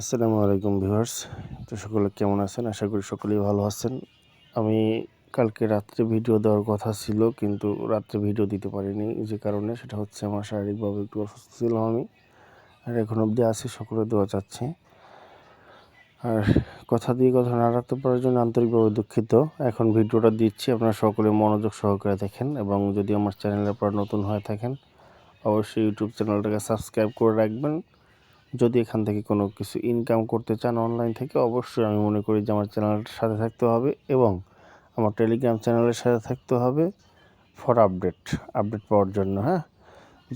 আসসালামু আলাইকুম ভিউয়ার্স। তো সকলে কেমন আছেন? আশা করি সকলেই ভালো আছেন। আমি কালকে রাত্রে ভিডিও দেওয়ার কথা ছিল, কিন্তু রাত্রে ভিডিও দিতে পারিনি। যে কারণে সেটা হচ্ছে আমার শারীরিকভাবে একটু অসুস্থ ছিলাম আমি। আর এখন অবধি আছি, সকলে দেওয়া চাচ্ছে। আর কথা দিয়ে কথা না রাখতে পারার জন্য আন্তরিকভাবে দুঃখিত। এখন ভিডিওটা দিচ্ছি, আপনারা সকলে মনোযোগ সহকারে দেখেন এবং যদি আমার চ্যানেলের পর নতুন হয়ে থাকেন, অবশ্যই ইউটিউব চ্যানেলটাকে সাবস্ক্রাইব করে রাখবেন। যদি এখান থেকে কোনো কিছু ইনকাম করতে চান অনলাইন থেকে, অবশ্যই আমি মনে করি যে আমার চ্যানেলটার সাথে থাকতে হবে এবং আমার টেলিগ্রাম চ্যানেলের সাথে থাকতে হবে ফর আপডেট আপডেট পাওয়ার জন্য হ্যাঁ?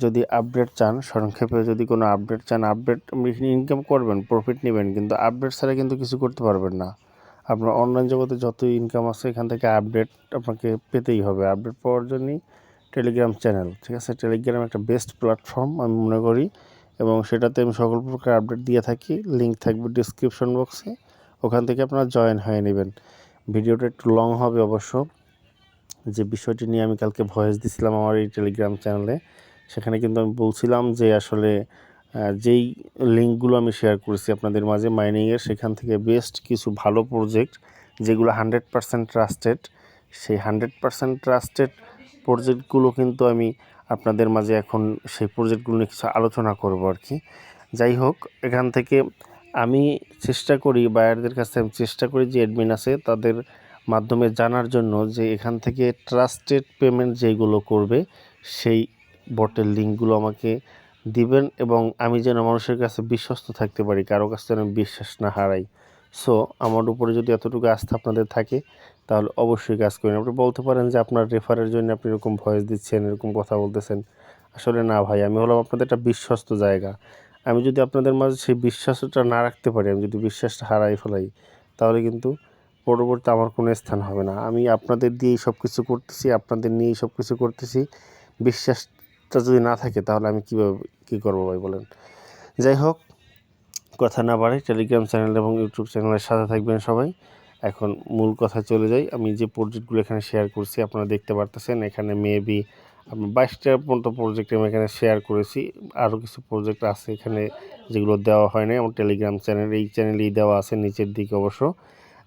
যদি আপডেট চান, সংক্ষেপে যদি কোনো আপডেট চান আপডেট ইনকাম করবেন প্রফিট নেবেন, কিন্তু আপডেট ছাড়া কিন্তু কিছু করতে পারবেন না। আপনার অনলাইন জগতে যত ইনকাম আছে, এখান থেকে আপডেট আপনাকে পেতেই হবে। আপডেট পাওয়ার জন্যই টেলিগ্রাম চ্যানেল ঠিক আছে? টেলিগ্রাম একটা বেস্ট প্ল্যাটফর্ম আমি মনে করি। এবং সেটাতে আমি সকল প্রকার আপডেট দিয়ে থাকি লিঙ্ক থাকবে ডিসক্রিপশন বক্সে ওখান থেকে আপনারা জয়েন হয়ে নেবেন। ভিডিওটা একটু লং হবে অবশ্য। যে বিষয়টি নিয়ে আমি কালকে ভয়েস দিছিলাম আমার এই টেলিগ্রাম চ্যানেলে সেখানে কিন্তু আমি বলছিলাম যে আসলে যেই লিঙ্কগুলো আমি শেয়ার করেছি আপনাদের মাঝে মাইনিংয়ের সেখান থেকে বেস্ট কিছু ভালো প্রজেক্ট যেগুলো হান্ড্রেড পারসেন্ট ট্রাস্টেড সেই হান্ড্রেড পারসেন্ট ট্রাস্টেড প্রজেক্টগুলো কিন্তু আমি আপনাদের মাঝে এখন সেই প্রজেক্টগুলো নিয়ে কিছু আলোচনা করব আর কি। যাই হোক, এখান থেকে আমি চেষ্টা করি বায়ারদের কাছে আমি চেষ্টা করি যে অ্যাডমিন আছে তাদের মাধ্যমে জানার জন্য যে এখান থেকে ট্রাস্টেড পেমেন্ট যেগুলো করবে, সেই বটের লিঙ্কগুলো আমাকে দিবেন এবং আমি যেন মানুষের কাছে বিশ্বস্ত থাকতে পারি, কারও কাছে যেন বিশ্বাস না হারাই। সো আমার উপরে যদি এতটুকু আস্থা আপনাদের থাকে, তাহলে অবশ্যই কাজ করেন। আপনি বলতে পারেন যে আপনার রেফারের জন্য আপনি এরকম ভয়েস দিচ্ছেন, এরকম কথা বলতেছেন। আসলে না ভাই, আমি হলাম আপনাদের একটা বিশ্বস্ত জায়গা। আমি যদি আপনাদের মাঝে সেই বিশ্বাসটা না রাখতে পারি, আমি যদি বিশ্বাসটা হারাই ফেলাই, তাহলে কিন্তু পরবর্তী আমার কোনো স্থান হবে না। আমি আপনাদের দিয়েই সব কিছু করতেছি, আপনাদের নিয়েই সব কিছু করতেছি। বিশ্বাসটা যদি না থাকে, তাহলে আমি কীভাবে, কী করব ভাই বলেন? যাই হোক কথা না বাড়ে টেলিগ্রাম চ্যানেল এবং ইউটিউব চ্যানেলের সাথে থাকবেন সবাই। এখন মূল কথা চলে যাই। আমি যে প্রজেক্টগুলো এখানে শেয়ার করছি, আপনারা দেখতে পারতেছেন, এখানে মেবি আমি বাইশটার পর্যন্ত প্রজেক্ট আমি এখানে শেয়ার করেছি। আরও কিছু প্রজেক্ট আছে এখানে যেগুলো দেওয়া হয় না আমার টেলিগ্রাম চ্যানেল এই চ্যানেলেই দেওয়া আছে নিচের দিকে অবশ্য।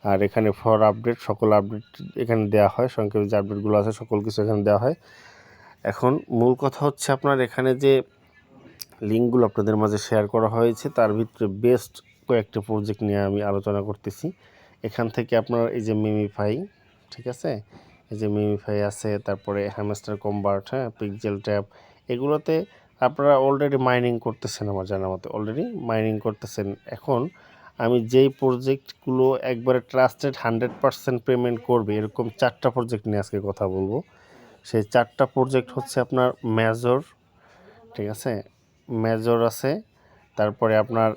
আর এখানে ফর আপডেট সকল আপডেট এখানে দেওয়া হয়, সংক্ষেপে যে আপডেটগুলো আছে, সকল কিছু এখানে দেওয়া হয়। এখন মূল কথা হচ্ছে আপনার এখানে যে লিঙ্কগুলো আপনাদের মাঝে শেয়ার করা হয়েছে, তার ভিতরে বেস্ট কয়েকটা প্রজেক্ট নিয়ে আমি আলোচনা করতেছি। এখান থেকে আপনার এই যে মিমিফাই ঠিক আছে? এই যে মিমিফাই আছে, তারপরে হ্যামস্টার কম্বার্ট হ্যাঁ? পিকজেল ট্যাপ এগুলোতে আপনারা অলরেডি মাইনিং করতেছেন আমার জানা মতে অলরেডি মাইনিং করতেছেন। এখন আমি যেই প্রজেক্টগুলো একবারে ট্রাস্টেড হান্ড্রেড পারসেন্ট পেমেন্ট করবে, এরকম চারটা প্রজেক্ট নিয়ে আজকে কথা বলব। সেই চারটা প্রজেক্ট হচ্ছে আপনার মেজর ঠিক আছে? মেজর আছে, তারপরে আপনার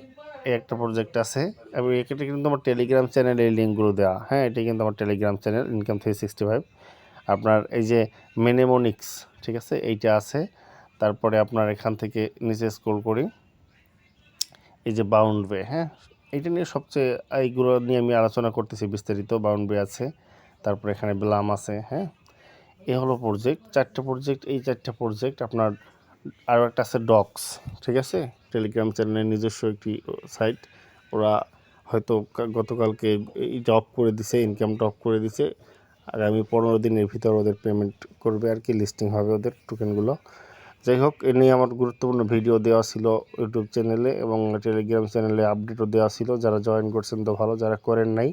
একটা প্রজেক্ট আছে, এবং এটা কিন্তু আমার টেলিগ্রাম চ্যানেলে এই লিঙ্কগুলো দেওয়া। হ্যাঁ এটি কিন্তু আমার Telegram channel income three sixty five আপনার এই যে মেনেমোনিক্স ঠিক আছে, এইটা আছে। তারপরে আপনার এখান থেকে নিচে স্ক্রল করি। এই যে বাউন্ড ওয়ে হ্যাঁ এইটা নিয়ে সবচেয়ে, এইগুলো নিয়ে আমি আলোচনা করতেছি বিস্তারিত বাউন্ড ওয়ে আছে, তারপরে এখানে ব্লাম আছে হ্যাঁ। এ হলো প্রজেক্ট চারটে প্রজেক্ট এই চারটে প্রজেক্ট আপনার আরও একটা আছে ডক্স, ঠিক আছে? টেলিগ্রাম চ্যানেলের নিজস্ব একটি সাইট ওরা হয়তো গতকালকে জব করে দিছে ইনকাম টপ করে দিছে। আগামী পনেরো দিনের ভিতর ওদের পেমেন্ট করবে আর কি লিস্টিং হবে ওদের টোকেনগুলো যাই হোক, এ নিয়ে আমার গুরুত্বপূর্ণ ভিডিও দেওয়া ছিল ইউটিউব চ্যানেলে এবং টেলিগ্রাম চ্যানেলে আপডেটও দেওয়া ছিল। যারা জয়েন করছেন তো ভালো, যারা করেন নাই,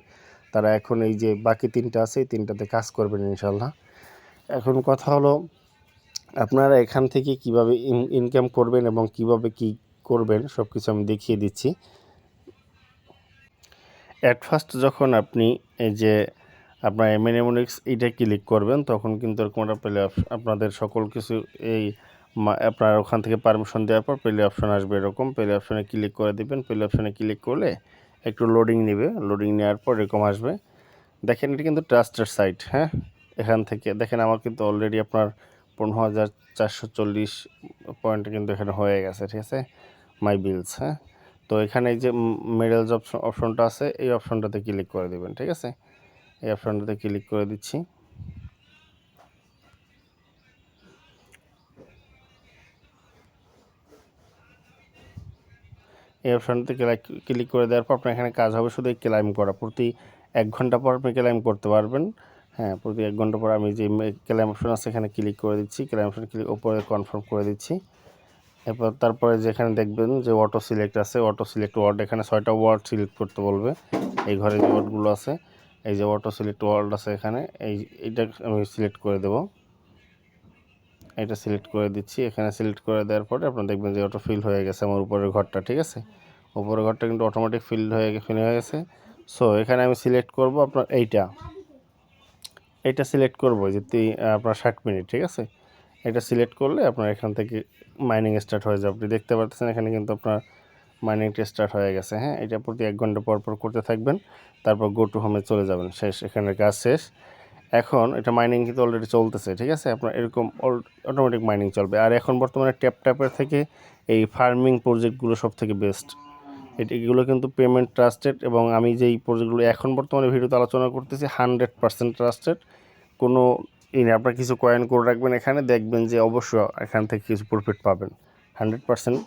তারা এখন এই যে বাকি তিনটা আছে, এই তিনটাতে কাজ করবেন ইনশাল্লাহ এখন কথা হলো আপনারা এখান থেকে কীভাবে ইনকাম করবেন এবং কীভাবে কি করবেন সব কিছু আমি দেখিয়ে দিচ্ছি। অ্যাট ফার্স্ট যখন আপনি এই যে আপনার এমএনএমনিক্স এইটা ক্লিক করবেন, তখন কিন্তু এরকম একটা পেলে আপনাদের সকল কিছু এই আপনার ওখান থেকে পারমিশন দেওয়ার পর পেলে অপশন আসবে এরকম। পেলে অপশনে ক্লিক করে দিবেন পেলে অপশনে ক্লিক করলে একটু লোডিং নেবে। লোডিং নেওয়ার পর এরকম আসবে। দেখেন এটা কিন্তু ট্রাস্টের সাইট হ্যাঁ? এখান থেকে, দেখেন আমার কিন্তু অলরেডি আপনার পনেরো হাজার চারশো চল্লিশ পয়েন্ট কিন্তু এখানে হয়ে গেছে, ঠিক আছে? মাই বিলস হ্যাঁ? তো এখানে এই যে মেডেলস অপশন অপশনটা আছে, এই অপশনটাতে ক্লিক করে দেবেন, ঠিক আছে? এই অপশনটাতে ক্লিক করে দিচ্ছি। এই অপশানতে ক্লিক করে দেওয়ার পর আপনার এখানে কাজ হবে শুধু ক্লাইম করা। প্রতি এক ঘণ্টা পর আপনি ক্লাইম করতে পারবেন। হ্যাঁ প্রতি এক ঘণ্টা পর আমি যে ক্লাইম অপশন আছে এখানে ক্লিক করে দিচ্ছি। ক্লাইম অপশন ক্লিক উপরে কনফার্ম করে দিচ্ছি। এরপর তারপরে যেখানে দেখবেন যে অটো সিলেক্ট আছে অটো সিলেক্ট ওয়ার্ড এখানে ছয়টা ওয়ার্ড সিলেক্ট করতে বলবে। এই ঘরে যে ওয়ার্ডগুলো আছে, এই যে অটো সিলেক্ট ওয়ার্ড আছে এখানে, এই এইটা আমি সিলেক্ট করে দেব। এটা সিলেক্ট করে দিচ্ছি। এখানে সিলেক্ট করে দেওয়ার পরে আপনার দেখবেন যে অটো ফিল হয়ে গেছে আমার উপরের ঘরটা, ঠিক আছে? উপরের ঘরটা কিন্তু অটোমেটিক ফিল হয়ে গেছে ফিল হয়ে গেছে। সো এখানে আমি সিলেক্ট করব আপনার এইটা। এইটা সিলেক্ট করব যে আপনার ষাট মিনিট, ঠিক আছে? এটা সিলেক্ট করলে আপনার এখান থেকে মাইনিং স্টার্ট হয়ে যাবে। আপনি দেখতে পাচ্ছেন এখানে কিন্তু আপনার মাইনিংটা স্টার্ট হয়ে গেছে হ্যাঁ? এটা প্রতি এক ঘণ্টা পর পর করতে থাকবেন, তারপর গো টু হোমে চলে যাবেন। শেষ, এখানের কাজ শেষ। এখন এটা মাইনিং কিন্তু অলরেডি চলতেছে, ঠিক আছে? আপনার এরকম অটোমেটিক মাইনিং চলবে। আর এখন বর্তমানে ট্যাপ ট্যাপের থেকে এই ফার্মিং প্রজেক্টগুলো সব থেকে বেস্ট এগুলো কিন্তু পেমেন্ট ট্রাস্টেড এবং আমি যেই প্রজেক্টগুলো এখন বর্তমানে ভিডিওতে আলোচনা করতেছি হান্ড্রেড পার্সেন্ট ট্রাস্টেড কোনো ই নেই আপনার কিছু কয়েন করে রাখবেন এখানে, দেখবেন যে অবশ্যই এখান থেকে কিছু প্রফিট পাবেন। হান্ড্রেড পার্সেন্ট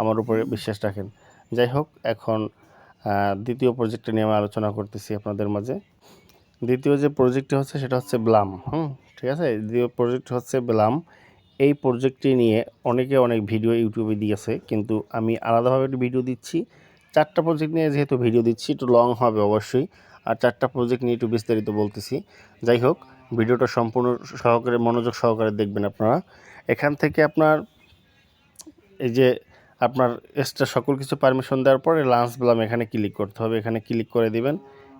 আমার উপরে বিশ্বাস রাখেন। যাই হোক, এখন দ্বিতীয় প্রজেক্টটা নিয়ে আমি আলোচনা করতেছি আপনাদের মাঝে। দ্বিতীয় যে প্রজেক্টটি হচ্ছে, সেটা হচ্ছে ব্লাম হুম, ঠিক আছে? দ্বিতীয় প্রজেক্ট হচ্ছে ব্লাম এই প্রজেক্টটি নিয়ে অনেকে অনেক ভিডিও ইউটিউবে দিয়েছে, কিন্তু আমি আলাদাভাবে একটু ভিডিও দিচ্ছি। চারটা প্রজেক্ট নিয়ে যেহেতু ভিডিও দিচ্ছি, একটু লং হবে অবশ্যই। আর চারটা প্রজেক্ট নিয়ে একটু বিস্তারিত বলতেছি। যাই হোক ভিডিওটা সম্পূর্ণ সহকারে, মনোযোগ সহকারে দেখবেন আপনারা। এখান থেকে আপনার এই যে আপনার এক্সট্রা সকল কিছু পারমিশন দেওয়ার পরে লাঞ্চ ব্লাম এখানে ক্লিক করতে হবে। এখানে ক্লিক করে দিবেন।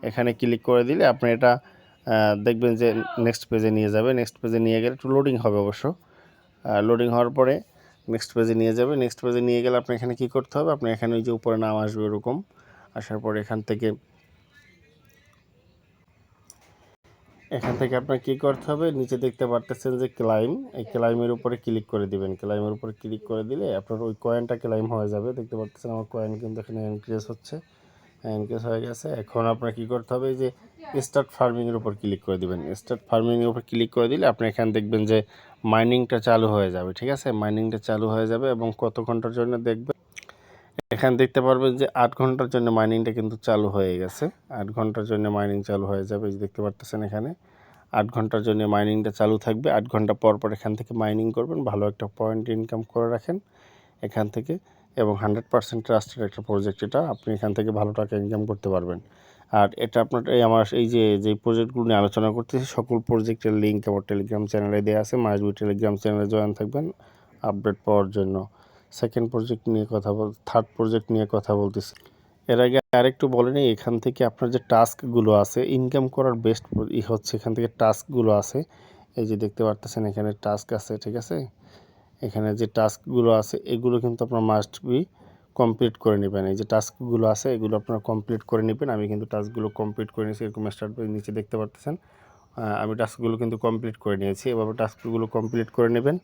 এখানে ক্লিক করে দিলে আপনি এটা দেখবেন যে নেক্সট পেজে নিয়ে যাবে। নেক্সট পেজে নিয়ে গেলে একটু লোডিং হবে অবশ্য। লোডিং হওয়ার পরে নেক্সট পেজে নিয়ে যাবে। নেক্সট পেজে নিয়ে গেলে আপনি এখানে কি করতে হবে? আপনি এখানে ওই যে উপরে নাম আসবে ওরকম। আসার পর এখান থেকে এখান থেকে আপনার কী করতে হবে? নিচে দেখতে পারতেছেন যে ক্লাইম এই ক্লাইমের উপরে ক্লিক করে দিবেন। ক্লাইমের উপরে ক্লিক করে দিলে আপনার ওই কয়েনটা ক্লাইম হয়ে যাবে। দেখতে পারতেছেন আমার কয়েন কিন্তু এখানে ইনক্রিজ হচ্ছে। এনক্রিজ হয়ে গেছে, এখন আপনার কী করতে হবে যে স্টার্ট ফার্মিংয়ের উপর ক্লিক করে দিবেন। স্টার্ট ফার্মিংয়ের উপর ক্লিক করে দিলে আপনি এখানে দেখবেন যে মাইনিংটা চালু হয়ে যাবে, ঠিক আছে? মাইনিংটা চালু হয়ে যাবে এবং কত ঘণ্টার জন্য দেখবেন, এখানে দেখতে পারবেন যে আট ঘণ্টার জন্য মাইনিংটা কিন্তু চালু হয়ে গেছে। আট ঘণ্টার জন্য মাইনিং চালু হয়ে যাবে দেখতে পারতেছেন এখানে। আট ঘণ্টার জন্য মাইনিংটা চালু থাকবে। আট ঘণ্টা পর পর এখান থেকে মাইনিং করবেন, ভালো একটা পয়েন্ট ইনকাম করে রাখেন। এখান থেকে এবং হান্ড্রেড পার্সেন্ট ট্রাস্টের একটা প্রজেক্ট এটা আপনি এখান থেকে ভালো টাকা ইনকাম করতে পারবেন। আর এটা আপনার, এই আমার, এই যে যে প্রজেক্টগুলো নিয়ে আলোচনা করতেছি, সকল প্রজেক্টের লিঙ্ক আমার টেলিগ্রাম চ্যানেলে দেওয়া আছে মাসবি টেলিগ্রাম চ্যানেলে জয়েন থাকবেন আপডেট পাওয়ার জন্য। সেকেন্ড প্রজেক্ট নিয়ে কথা বল থার্ড প্রজেক্ট নিয়ে কথা বলতেছি। এর আগে আরেকটু বলেনি এখান থেকে আপনার যে টাস্কগুলো আছে ইনকাম করার বেস্ট ই হচ্ছে এখান থেকে টাস্কগুলো আছে। এই যে দেখতে পারতেছেন, এখানে টাস্ক আছে, ঠিক আছে? এখানে যে টাস্কগুলো আছে, এগুলো কিন্তু আপনার মাস্ট বি কমপ্লিট করে নেবেন। এই যে টাস্কগুলো আছে, এগুলো আপনারা কমপ্লিট করে নেবেন। আমি কিন্তু টাস্কগুলো কমপ্লিট করে নিয়েছি, এরকম স্টার্ট নিচে দেখতে পারতেছেন। আমি টাস্কগুলো কিন্তু কমপ্লিট করে নিয়েছি। এভাবে টাস্কগুলো কমপ্লিট করে নেবেন,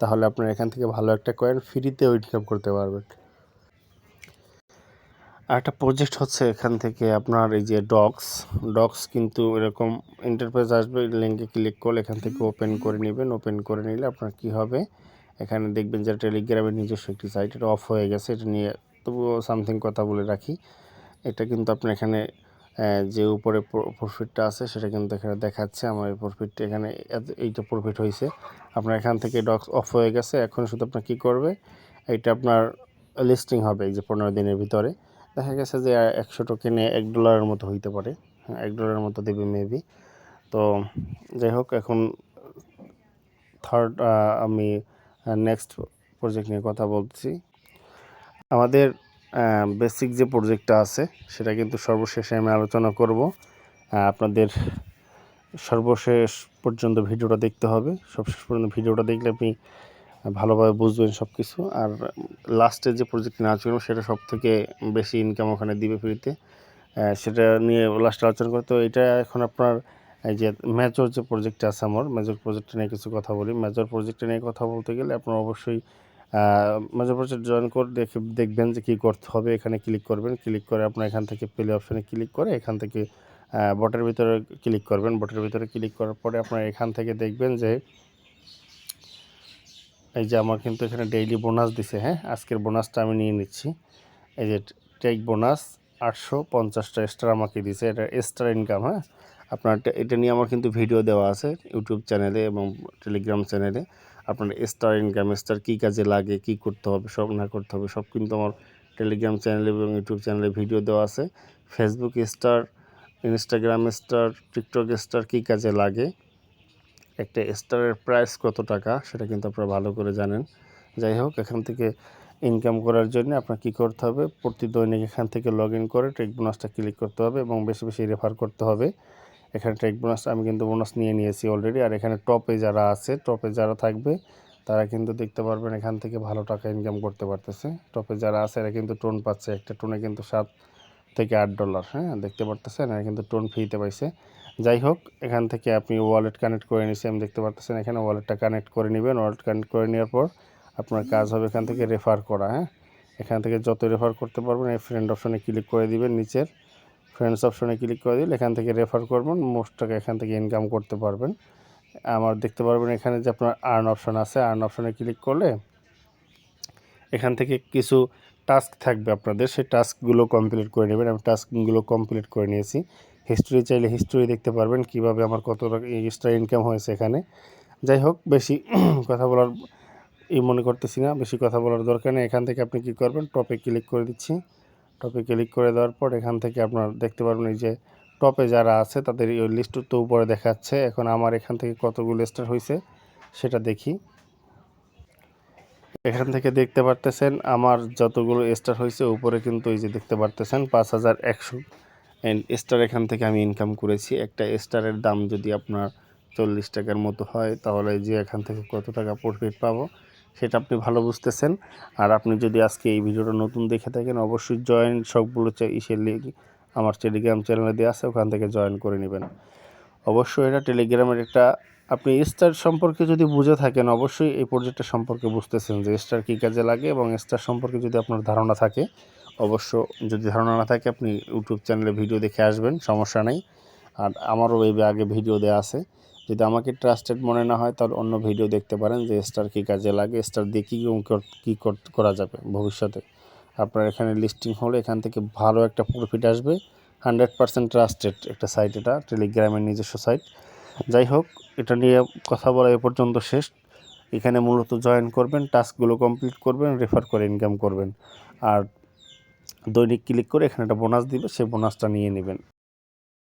তাহলে আপনার এখান থেকে ভালো একটা কয়েন ফ্রিতে ইনকাম করতে পারবেন। একটা প্রজেক্ট হচ্ছে এখান থেকে আপনার এই যে ডক্স ডক্স কিন্তু এরকম ইন্টারফেস আসবে লিঙ্কে ক্লিক করলে এখান থেকে ওপেন করে নেবেন। ওপেন করে নিলে আপনার কি হবে? এখানে দেখবেন যে টেলিগ্রামের নিজস্ব একটি সাইট এটা অফ হয়ে গেছে এটা নিয়ে তবুও সামথিং কথা বলে রাখি। এটা কিন্তু আপনার এখানে যে উপরে প্রফিটটা আছে সেটা কিন্তু এখানে দেখাচ্ছে। আমার এই প্রফিটটা এখানে এইটা প্রফিট হয়েছে আপনার এখান থেকে ডক্স অফ হয়ে গেছে। এখন শুধু আপনার কী করবে? এইটা আপনার লিস্টিং হবে এই যে পনেরো দিনের ভিতরে। দেখা গেছে যে একশো টোকেনে এক ডলারের মতো হইতে পারে। হ্যাঁ, এক ডলারের মতো দেবে মেবি তো যাই হোক এখন থার্ড আমি নেক্সট প্রজেক্ট নিয়ে কথা বলছি। আমাদের বেসিক যে প্রজেক্টটা আছে, সেটা কিন্তু সর্বশেষে আমি আলোচনা করব। আপনাদের সর্বশেষ পর্যন্ত ভিডিওটা দেখতে হবে। সবশেষ পর্যন্ত ভিডিওটা দেখলে আপনি ভালোভাবে বুঝবেন সব কিছু আর লাস্টের যে প্রজেক্ট নিয়ে আলোচনা সেটা সব থেকে বেশি ইনকাম ওখানে দিবে ফ্রিতে সেটা নিয়ে লাস্টে আলোচনা করতে এটা এখন আপনার এই যে মেজর যে প্রজেক্টটা আছে আমার মেজর প্রজেক্টটা নিয়ে কিছু কথা বলি। মেজর প্রজেক্টটা নিয়ে কথা বলতে গেলে আপনার অবশ্যই মেজর প্রজেক্ট জয়েন করে, দেখে, দেখবেন যে কী করতে হবে, এখানে ক্লিক করবেন। ক্লিক করে আপনার এখান থেকে প্লে অপশানে ক্লিক করে এখান থেকে বটের ভিতরে ক্লিক করবেন। বটের ভিতরে ক্লিক করার পরে আপনার এখান থেকে দেখবেন যে, এই যে আমার কিন্তু এখানে ডেইলি বোনাস দিছে হ্যাঁ? আজকের বোনাসটা আমি নিয়ে নিচ্ছি। এই যে টেক বোনাস আটশো পঞ্চাশটা স্টার আমাকে দিয়েছে এটা স্টার ইনকাম হ্যাঁ? আপনার এটা- নিয়ে আমার কিন্তু ভিডিও দেওয়া আছে ইউটিউব চ্যানেলে এবং টেলিগ্রাম চ্যানেলে আপনার স্টার ইনকাম স্টার কী কাজে লাগে, কী করতে হবে, সব না করতে হবে, সব কিন্তু আমার টেলিগ্রাম চ্যানেলে এবং ইউটিউব চ্যানেলে ভিডিও দেওয়া আছে। Facebook star Instagram star TikTok star কী কাজে লাগে, একটা স্টারের প্রাইস কত টাকা, সেটা কিন্তু আপনারা ভালো করে জানেন। যাই হোক, এখান থেকে ইনকাম করার জন্য আপনার কী করতে হবে প্রতি দৈনিক এখান থেকে লগ ইন করে টেক বোনাসটা ক্লিক করতে হবে এবং বেশি বেশি রেফার করতে হবে। এখানে টেক বোনাস, আমি কিন্তু বোনাস নিয়ে নিয়েছি অলরেডি আর এখানে টপে যারা আছে, টপে যারা থাকবে, তারা কিন্তু দেখতে পারবেন এখান থেকে ভালো টাকা ইনকাম করতে পারতেছে। টপে যারা আছে, এরা কিন্তু টোন পাচ্ছে। একটা টোনে কিন্তু সাত থেকে আট ডলার হ্যাঁ? দেখতে পারতেছেন? এরা কিন্তু টোন ফ্রিতে পাইছে। যাই হোক, এখান থেকে আপনি ওয়ালেট কানেক্ট করে নিয়েছি আমি দেখতে পারতেছেন এখানে ওয়ালেটটা কানেক্ট করে নেবেন। ওয়ালেট কানেক্ট করে নেওয়ার পর আপনার কাজ হবে এখান থেকে রেফার করা হ্যাঁ? এখান থেকে যত রেফার করতে পারবেন, এই ফ্রেন্ড অপশনে ক্লিক করে দিবেন নিচের। ফ্রেন্ডস অপশনে ক্লিক করে দিলে এখান থেকে রেফার করবেন মোস্ট টাকা এখান থেকে ইনকাম করতে পারবেন। আমার দেখতে পারবেন এখানে যে আপনার আর্ন অপশন আছে আর্ন অপশনে ক্লিক করলে এখান থেকে কিছু টাস্ক থাকবে আপনাদের, সেই টাস্কগুলো কমপ্লিট করে নেবেন। আমি টাস্কগুলো কমপ্লিট করে নিয়েছি। হিস্টোরি চাইলে হিস্টোরি দেখতে পারবেন কীভাবে আমার কত এক্সট্রা ইনকাম হয়েছে এখানে। যাই হোক, বেশি কথা বলার ই মনে করতেছি না, বেশি কথা বলার দরকার নেই। এখান থেকে আপনি কি করবেন টপে ক্লিক করে দিচ্ছি। টপে ক্লিক করে দেওয়ার পর এখান থেকে আপনার দেখতে পারবেন এই যে টপে যারা আছে তাদের ওই লিস্ট তো উপরে দেখাচ্ছে। এখন আমার এখান থেকে কতগুলো স্টার হয়েছে সেটা দেখি। এখান থেকে দেখতে পারতেছেন আমার যতগুলো স্টার হয়েছে উপরে কিন্তু এই যে দেখতে পারতেছেন পাঁচ হাজার একশো। অ্যান্ড স্টার এখান থেকে আমি ইনকাম করেছি। একটা স্টারের দাম যদি আপনার চল্লিশ টাকার মতো হয় তাহলে যে এখান থেকে কত টাকা প্রফিট পাবো? সেটা আপনি ভালো বুঝতেছেন। আর আপনি যদি আজকে এই ভিডিওটা নতুন দেখে থাকেন, অবশ্যই জয়েন সবগুলো লিঙ্ক আমার টেলিগ্রাম চ্যানেলে দেওয়া আছে, ওখান থেকে জয়েন করে নেবেন। অবশ্যই এটা টেলিগ্রামের একটা, আপনি স্টার সম্পর্কে যদি বুঝে থাকেন, অবশ্যই এই প্রজেক্টটা সম্পর্কে বুঝতেছেন যে স্টার কী কাজে লাগে এবং স্টার সম্পর্কে যদি আপনার ধারণা থাকে, অবশ্য যদি ধারণা না থাকে, আপনি ইউটিউব চ্যানেলে ভিডিও দেখে আসবেন, সমস্যা নেই। আর আমারও এই আগে ভিডিও দেওয়া আছে। যদি আমাকে ট্রাস্টেড মনে না হয়, তাহলে অন্য ভিডিও দেখতে পারেন যে স্টার কী কাজে লাগে স্টার দিয়ে কী কী করা যাবে ভবিষ্যতে। আপনার এখানে লিস্টিং হলে এখান থেকে ভালো একটা প্রফিট আসবে। হান্ড্রেড পার্সেন্ট ট্রাস্টেড একটা সাইট এটা টেলিগ্রামের নিজস্ব সাইট যাই হোক, এটা নিয়ে কথা বলা এ পর্যন্ত শেষ। এখানে মূলত জয়েন করবেন টাস্কগুলো কমপ্লিট করবেন রেফার করে ইনকাম করবেন। আর দৈনিক ক্লিক করে এখানে একটা বোনাস দিবে, সেই বোনাসটা নিয়ে নেবেন।